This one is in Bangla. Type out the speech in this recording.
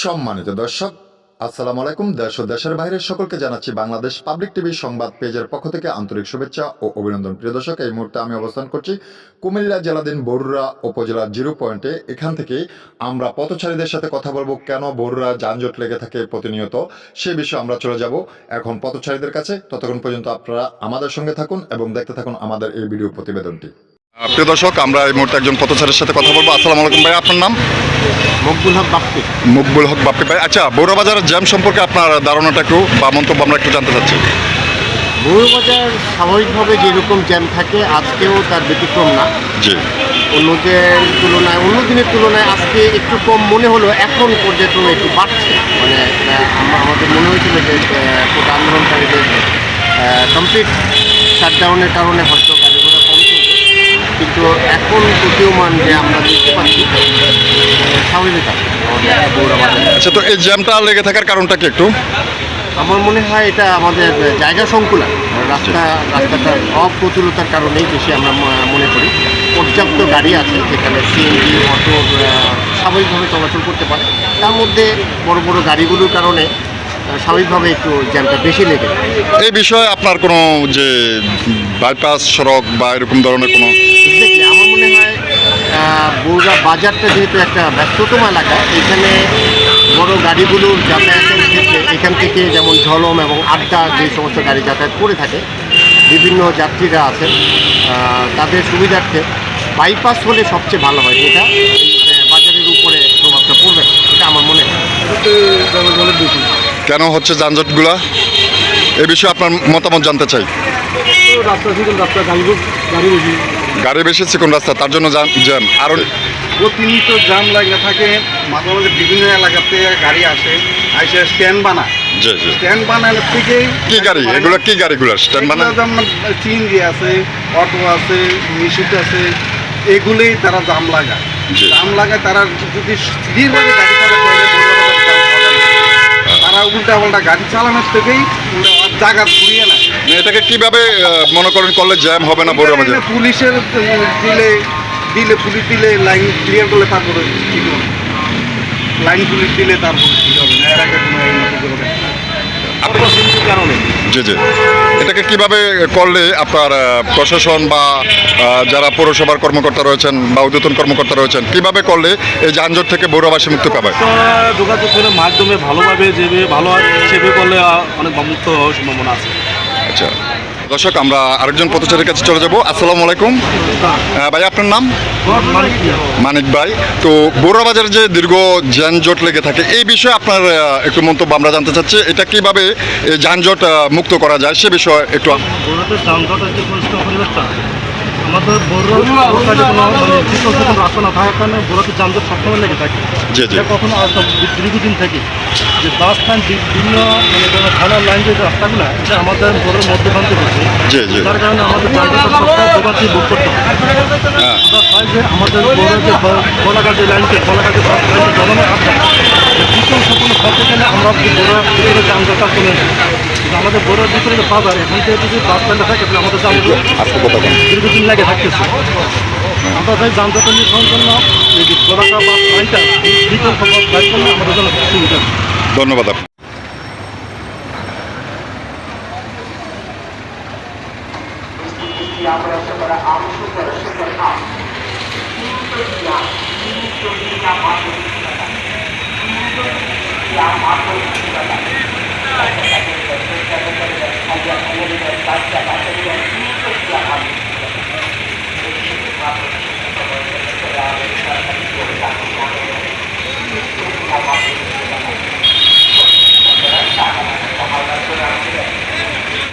সম্মানিত দর্শক, আসসালামু আলাইকুম। দেশ ও দেশের বাইরের সকলকে জানাচ্ছি বাংলাদেশ পাবলিক টিভি সংবাদ পেজের পক্ষ থেকে আন্তরিক শুভেচ্ছা ও অভিনন্দন। প্রিয় দর্শক, এই মুহূর্তে আমি অবস্থান করছি কুমিল্লা জেলাধীন বরুড়া উপজেলার জিরো পয়েন্টে। এখান থেকে আমরা পথচারীদের সাথে কথা বলব, কেন বরুড়া যানজট লেগে থাকে প্রতিনিয়ত সে বিষয়ে আমরা চলে যাব। এখন পথচারীদের কাছে ততক্ষণ পর্যন্ত আপনারা আমাদের সঙ্গে থাকুন এবং দেখতে থাকুন আমাদের এই ভিডিও প্রতিবেদনটি। প্রিয় দর্শক আমরা এই মুহূর্তে একজন পথচারীর সাথে কথা বলব। আসসালামু আলাইকুম ভাই আপনার নাম? মকবুল হক বাপ্পি। মকবুল হক বাপ্পি। ভাই আচ্ছা বড় জ্যাম সম্পর্কে আপনার ধারণাটা একটু বা মন্তব্য আমরা একটু জানতে চাচ্ছি। মৌলবাজার স্বাভাবিকভাবে যেরকম জ্যাম থাকে আজকেও তার ব্যতিক্রম না। জি। অন্যদের তুলনায় অন্য দিনের তুলনায় আজকে একটু কম মনে হলো এখন পর্যটন একটু বাড়ছে। মানে আমাদের মনে হয়েছিল যে আন্দোলনকারীদের কমপ্লিট শাটডাউনের কারণে হয়তো গাড়ি ঘোড়া কম চলবে কিন্তু এখন প্রতীয়মান যে আমরা দেখতে পাচ্ছি আহ, স্বাভাবিক আচ্ছা তো এই জ্যামটা লেগে থাকার কারণটা কি একটু? আমার মনে হয় এটা আমাদের জায়গা সংকুলন রাস্তা রাস্তাটার অপ্রতুলতার কারণেই বেশি আমরা মনে করি। পর্যাপ্ত গাড়ি আছে যেখানে সিএনজি অটো স্বাভাবিকভাবে চলাচল করতে পারে। তার মধ্যে বড় বড় গাড়িগুলোর কারণে স্বাভাবিকভাবে একটু জ্যামটা বেশি লেগে। এই বিষয়ে আপনার কোনো যে বাইপাস সড়ক বা এরকম ধরনের কোনো Exactly, আমার মনে হয় আহ, বগুড়া বাজারটা যেহেতু একটা ব্যস্ততম এলাকা এখানে বড় গাড়িগুলোর যাতায়াতের ক্ষেত্রে এখান থেকে যেমন ঝলম এবং আড্ডা যে সমস্ত গাড়ি যাতায়াত করে থাকে বিভিন্ন যাত্রীরা আছেন তাদের সুবিধার্থে বাইপাস হলে সবচেয়ে ভালো হয় যেটা বাজারের উপরে প্রভাবটা পড়বে এটা আমার মনে হয়। কেন হচ্ছে যানজটগুলা? এ বিষয়ে আপনার মতামত জানতে চাই। রাস্তা গাড়ি গাড়ি গাড়ি বেশি চিকন রাস্তা তার জন্য জ্যাম আরও প্রতিনিয়ত জ্যাম লাগে থাকে মাঝে মাঝে বিভিন্ন এলাকাতে গাড়ি আসে আসে স্ট্যান্ড বানা জি জি। স্ট্যান্ড বানানোর থেকেই কি গাড়ি? এগুলো কি গাড়িগুলো? স্ট্যান্ড মানে যেমন আছে অটো আছে মিশুট আছে এগুলোই তারা জাম লাগায়। জাম লাগায় তারা যদি স্থিরভাবে গাড়ি তারা উল্টা পাল্টা গাড়ি চালানোর থেকেই জায়গা ঘুরিয়ে নেয়। এটাকে কীভাবে মনে করেন করলে জ্যাম হবে না বড় আমাদের? পুলিশের দিলে দিলে পুলিশ দিলে লাইন ক্লিয়ার করলে তারপরে ঠিক হবে। লাইন পুলিশ দিলে তারপরে ঠিক হবে না এর আগে কোনো। কারণে? জি জি। এটাকে কীভাবে করলে আপনার প্রশাসন বা যারা পৌরসভার কর্মকর্তা রয়েছেন বা উদ্যতন কর্মকর্তা রয়েছেন কীভাবে করলে এই যানজট থেকে বৌরবাসী মুক্তি পাবে? যোগাযোগের যোগাযোগ করে মাধ্যমে ভালোভাবে যেভাবে ভালো সেভাবে করলে অনেক মুক্ত হওয়ার সম্ভাবনা আছে। আচ্ছা। দর্শক, আমরা আরেকজন পথচারীর কাছে চলে যাব। আসসালামু আলাইকুম। ভাই, আপনার নাম? মানিক ভাই। তো বোরা বাজারে যে দীর্ঘ যানজট লেগে থাকে, এই বিষয়ে আপনার একটু মন্তব্য আমরা জানতে চাচ্ছি। এটা কীভাবে যানজট মুক্ত করা যায়, সে বিষয়ে একটু আমাদের বড় কাজে কোনো মানে বিকল্প কোনো রাস্তা না থাকার কারণে বড়তে যানজট সবসময় লেগে থাকে? জি জি। এটা কখনো দীর্ঘদিন থেকে। যে বাস স্ট্যান্ড বিভিন্ন মানে ধরো থানার লাইন যে রাস্তাগুলো এটা আমাদের বড়োর মধ্যপ্রান্তে রয়েছে। জি জি। কারণে আমাদের যানজট সবসময় ভোগান্তি ভোগ করতে হয়। হ্যাঁ। আমরা যে আমাদের বড় যে বলাঘাট লাইনকে বলাঘাটে বাস লাইনকে জমানো আছে বিকল্প কোনো পথে গেলে আমরা যানজটটা কমে কিন্তু আমাদের বড় ভিতরে যে বাজার এখান থেকে যদি বাস স্ট্যান্ডে থাকে তাহলে আমাদের আজকে কথা দীর্ঘদিন লাগে থাকতেছে। আমরা চাই যানজট নিরসনের জন্য এই যে বলাঘাট বাস লাইনটা বিকল্প পথ লাইন করলে আমাদের জন্য সুবিধা। ধন্যবাদ আপনাকে।